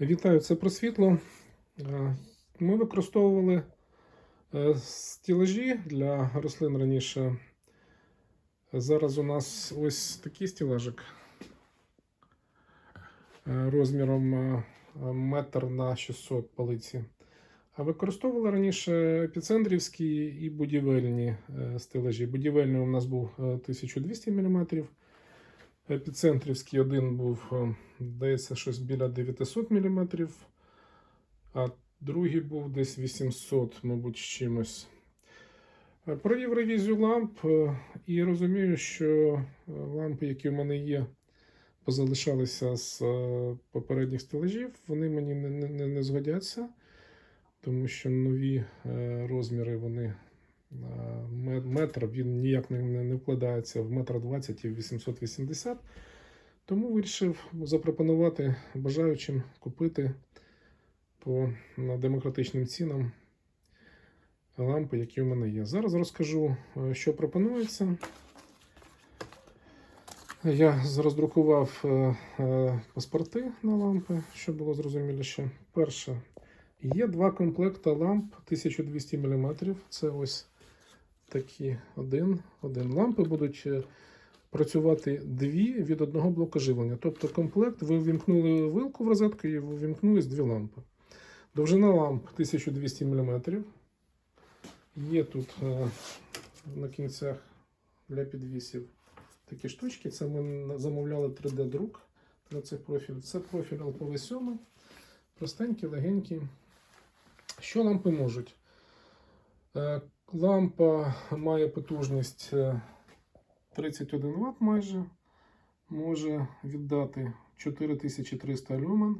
Вітаю, це про світло. Е, Ми використовували е, стілажі для рослин раніше. Зараз у нас ось такий стілажик е, розміром метр на 600 полиці. А використовували раніше епіцентрівські і будівельні стелажі. Будівельний у нас був е, 1200 мм. Епіцентрівський один був, е, здається, щось біля 900 мм, а другий був десь 800, мабуть, з чимось. Е, Провів ревізію ламп е, і розумію, що лампи, які в мене є, позалишалися з попередніх стелажів, вони мені не, не, не, згодяться, тому що нові розміри вони метр він ніяк не, вкладається в метр 20 і в 880. Тому вирішив запропонувати бажаючим купити по демократичним цінам лампи, які в мене є. Зараз розкажу, е, що пропонується. Я роздрукував е, е, паспорти на лампи, щоб було зрозуміліше. Перше, є два комплекти ламп 1200 мм. Це ось такі один. один. Лампи будуть е, працювати дві від одного блоку живлення. Тобто комплект, ви ввімкнули вилку в розетку і ввімкнулись дві лампи. Довжина ламп 1200 мм. Є тут е, на кінцях для підвісів такі штучки. Це ми замовляли 3D-друк для цих профілів. Це профіль LPV7. Простенький, легенький. Що лампи можуть? Е, Лампа має потужність е, 31 Вт майже. Може віддати 4300 люмен.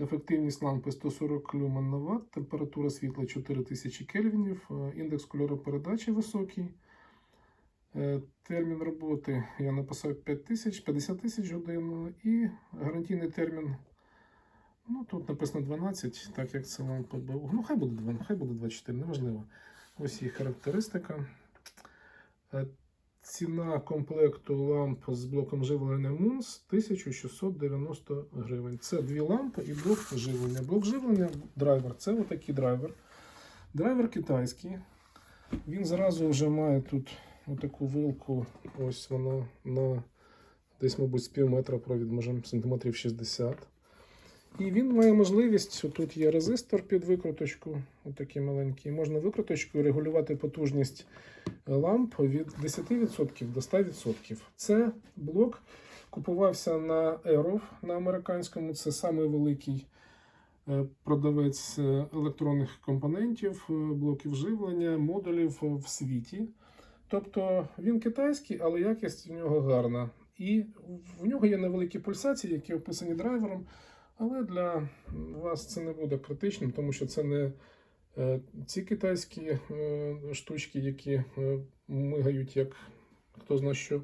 Ефективність лампи 140 люмен на Вт, температура світла 4000 кельвінів, е, індекс кольоропередачі високий. Е, Термін роботи я написав 5000, 50 тисяч годин і гарантійний термін. Ну, тут написано 12, так як це лампа. Ну, хай буде 2, хай буде 24, неважливо. Ось їх характеристика. Е, Ціна комплекту ламп з блоком живлення Moons 1690 гривень. Це дві лампи і блок живлення. Блок живлення драйвер це отакий драйвер. Драйвер китайський. Він зразу вже має тут отаку вилку. Ось вона на десь, мабуть, з пів метра провід, може сантиметрів 60. І він має можливість, тут є резистор під викруточку, отакий маленький. Можна викруточкою регулювати потужність ламп від 10% до 100%. Це блок купувався на Aerof на американському. Це самий великий е, продавець е, електронних компонентів, е, блоків живлення, модулів е, в світі. Тобто він китайський, але якість в нього гарна. І в нього є невеликі пульсації, які описані драйвером. Але для вас це не буде критичним, тому що це не е, ці китайські е, штучки, які е, мигають, як хто зна що.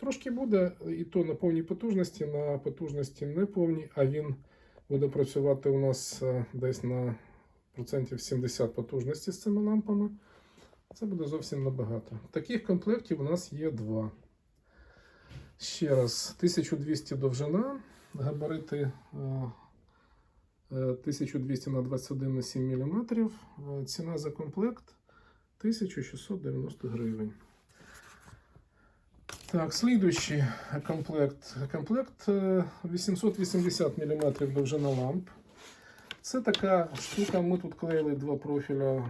Трошки буде, і то на повній потужності, на потужності не повній, а він буде працювати у нас десь на процентів 70 потужності з цими лампами. Це буде зовсім набагато. Таких комплектів у нас є два. Ще раз, 1200 довжина, габарити е, е, 1200 на 21 на 7 мм. Е, Ціна за комплект 1690 гривень. Так, слідуючий комплект. Комплект е, 880 мм довжина ламп. Це така штука. Ми тут клеїли два профіля, е,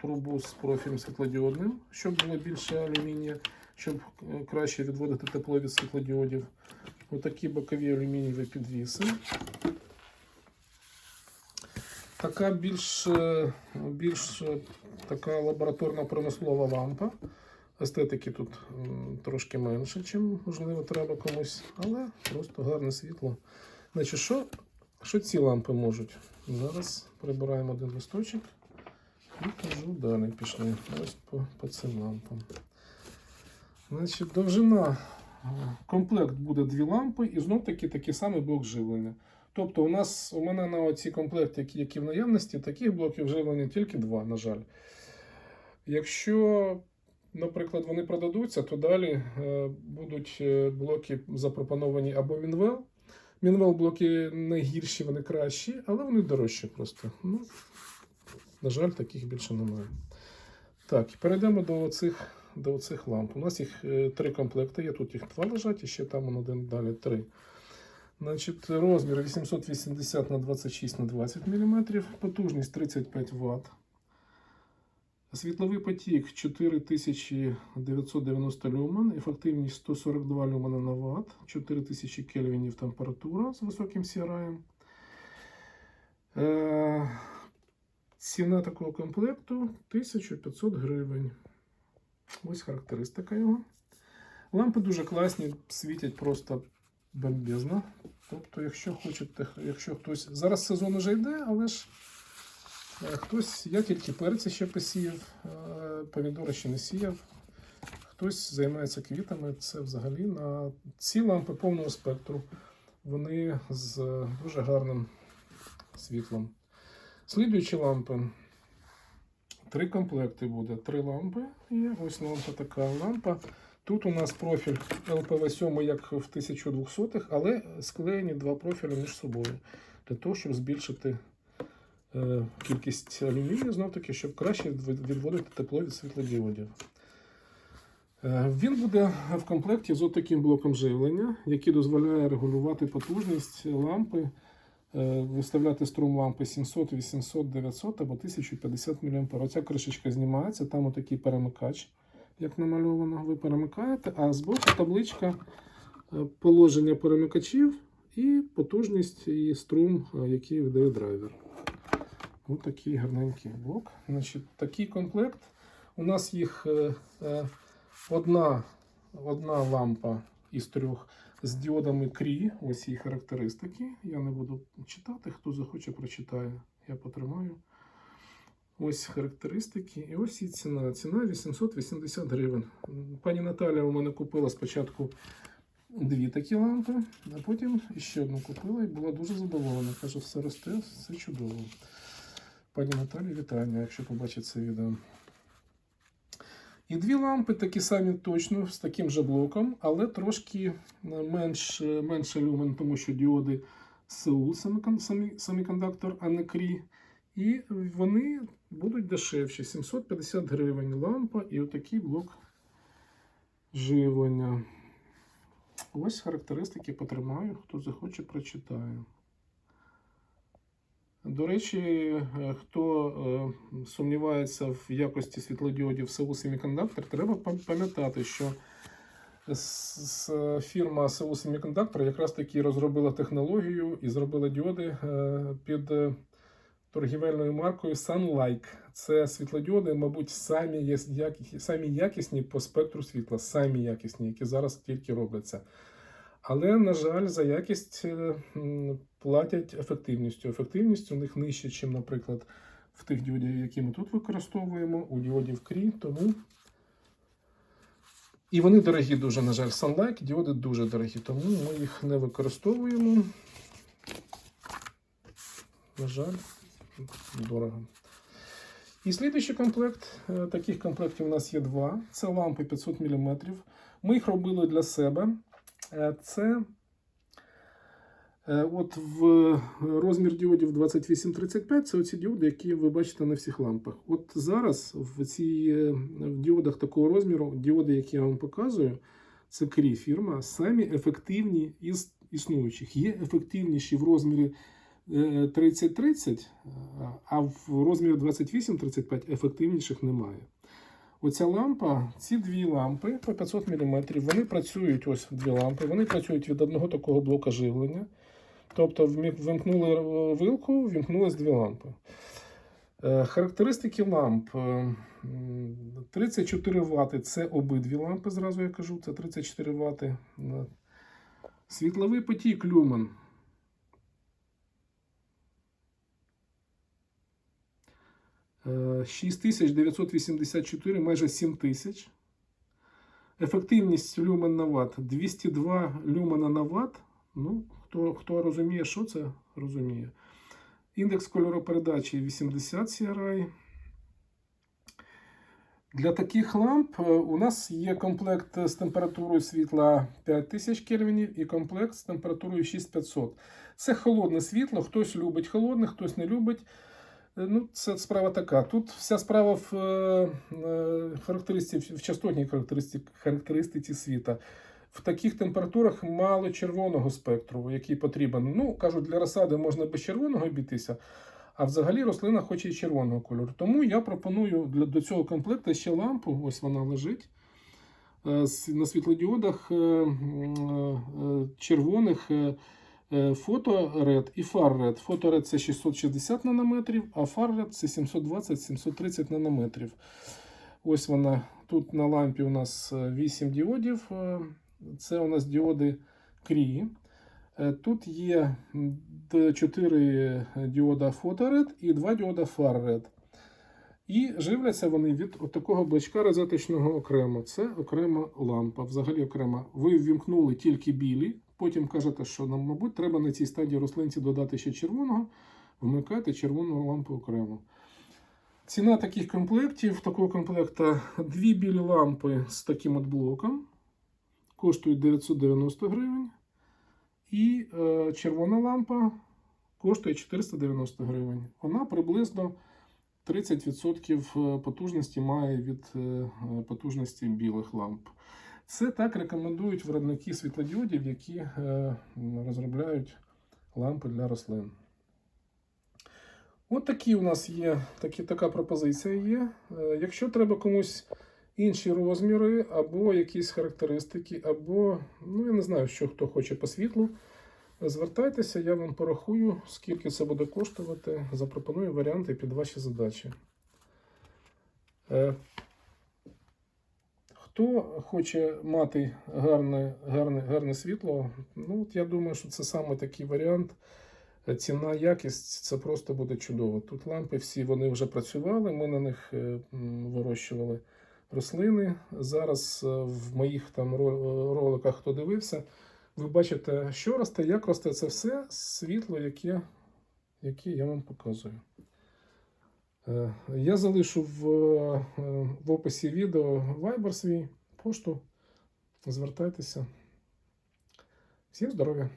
трубу з профілем світлодіодним, щоб було більше алюмінія, щоб е, краще відводити тепло від світлодіодів. Отакі бокові алюмінієві підвіси. Така більш, е, більш е, така лабораторна промислова лампа. Естетики тут трошки менше, чим можливо треба комусь, але просто гарне світло. Значить, що, що ці лампи можуть? Зараз прибираємо один листочок і кажу далі пішли. Ось по, по цим лампам. Значить, довжина. е, Комплект буде дві лампи і знов таки такий самий блок живлення. Тобто, у нас у мене на ці комплекти, які, які в наявності, таких блоків живлення тільки два, на жаль. Якщо, наприклад, вони продадуться, то далі е, будуть е, блоки запропоновані або Мінвел. Мінвел блоки не гірші, вони кращі, але вони дорожчі просто. Ну, на жаль, таких більше немає. Так, перейдемо до оцих, до оцих ламп. У нас їх е, три комплекти. Є тут їх два лежать, і ще там один далі три. Значить, розмір 880 на 26 на 20 мм, потужність 35 Вт. Світловий потік 4990 люмен, ефективність 142 люмена на Вт, 4000 кельвінів температура з високим CRI. Е, ціна такого комплекту 1500 гривень. Ось характеристика його. Лампи дуже класні, світять просто бомбезно. Тобто, якщо хочете, якщо хтось. Зараз сезон уже йде, але ж е, хтось, я тільки перці ще посіяв, е, помідори ще не сіяв. Хтось займається квітами. Це взагалі на ці лампи повного спектру. Вони з дуже гарним світлом. Слідуючі лампи. Три комплекти буде. Три лампи. І ось лампа така лампа. Тут у нас профіль LPV7, як в 1200-х, але склеєні два профілі між собою. Для того, щоб збільшити е, кількість алюмінію, знов таки, щоб краще відводити тепло від світлодіодів. Е, Він буде в комплекті з таким блоком живлення, який дозволяє регулювати потужність лампи, виставляти струм лампи 700, 800, 900 або 1050 мА. Оця кришечка знімається, там отакий перемикач, як намальовано, ви перемикаєте, а збоку табличка е, положення перемикачів і потужність і струм, е, який видає драйвер. Ось такий гарненький блок. Значить, такий комплект. У нас їх е, е, одна, одна лампа із трьох з діодами крі. Ось її характеристики. Я не буду читати. Хто захоче, прочитає. Я потримаю. Ось характеристики. І ось і ціна. Ціна 880 гривень. Пані Наталя у мене купила спочатку дві такі лампи, а потім ще одну купила і була дуже задоволена. Каже, все росте, все чудово. Пані Наталі, вітання, якщо побачить це відео. І дві лампи такі самі точно з таким же блоком, але трошки е, менш, менше люмен, тому що діоди Seoul Semicon- Semi- Semiconductor, а не крі. І вони будуть дешевші 750 гривень лампа і отакий блок живлення. Ось характеристики потримаю, хто захоче, прочитає. До речі, е, хто е, сумнівається в якості світлодіодів Seoul Semiconductor, треба пам'ятати, що фірма Seoul Semiconductor якраз таки розробила технологію і зробила діоди е, під торгівельною маркою Sunlike. Це світлодіоди, мабуть, самі, самі якісні по спектру світла, самі якісні, які зараз тільки робляться. Але, на жаль, за якість е, платять ефективністю. Ефективність у них нижча, ніж, наприклад, в тих діодів, які ми тут використовуємо, у діодів крі, тому. І вони дорогі дуже, на жаль, Sunlight, діоди дуже дорогі, тому ми їх не використовуємо. На жаль, дорого. І слідуючий комплект. е, Таких комплектів у нас є два. Це лампи 500 мм. Ми їх робили для себе. Е, Це е, от в розмір діодів 2835 це оці діоди, які ви бачите на всіх лампах. От зараз в цій е, в діодах такого розміру, діоди, які я вам показую, це крі фірма, самі ефективні із існуючих. Є ефективніші в розмірі е, 3030, а в розмірі 2835 ефективніших немає. Оця лампа, ці дві лампи по 500 мм, вони працюють ось дві лампи, вони працюють від одного такого блока живлення. Тобто вимкнули е, вилку, вімкнулись дві лампи. Е, Характеристики ламп. Е, 34 Вт це обидві лампи, зразу я кажу, це 34 Вт. Світловий потік люмен. 6984, майже 7000. Ефективність люмен на ватт 202 люмена на ватт. Ну, хто, хто розуміє, що це, розуміє. Індекс кольоропередачі 80 CRI. Для таких ламп е, у нас є комплект з температурою світла 5000 кельвінів і комплект з температурою 6500. Це холодне світло, хтось любить холодне, хтось не любить. Е, Ну, це справа така. Тут вся справа в е, е, характеристиці, в частотній характеристиці, характеристиці світа. В таких температурах мало червоного спектру, який потрібен. Ну, кажуть, для розсади можна без червоного обійтися, а взагалі рослина хоче і червоного кольору. Тому я пропоную для, до цього комплекту ще лампу, ось вона лежить. На світлодіодах червоних фоторед і фарред. Фоторед це 660 нанометрів, а фарред це 720-730 нанометрів. Ось вона. Тут на лампі у нас 8 діодів. е, Це у нас діоди Крі. Е, Тут є 4 діода фоторед і 2 діода фарред. І живляться вони від такого блочка розеточного окремо. Це окрема лампа, взагалі окрема. Ви ввімкнули тільки білі, потім кажете, що нам, мабуть, треба на цій стадії рослинці додати ще червоного, вмикайте червону лампу окремо. Ціна таких комплектів, такого комплекта дві білі лампи з таким от блоком. Коштують 990 гривень. І е, червона лампа коштує 490 гривень. Вона приблизно 30% потужності має від е, потужності білих ламп. Це так рекомендують виробники світлодіодів, які е, розробляють лампи для рослин. От такі у нас є, такі, така пропозиція є. Е, Якщо треба комусь інші розміри, або якісь характеристики, або, ну я не знаю, що хто хоче по світлу, звертайтеся, я вам порахую, скільки це буде коштувати, запропоную варіанти під ваші задачі. Е, Хто хоче мати гарне, гарне, гарне світло, ну от я думаю, що це саме такий варіант. Е, Ціна, якість це просто буде чудово. Тут лампи всі вони вже працювали, ми на них е, вирощували рослини. Зараз е, в моїх там роликах, хто дивився, ви бачите, що росте, як росте це все світло, яке, яке я вам показую. Е, Я залишу в, е, в описі відео вайбер свій пошту. Звертайтеся. Всім здоров'я!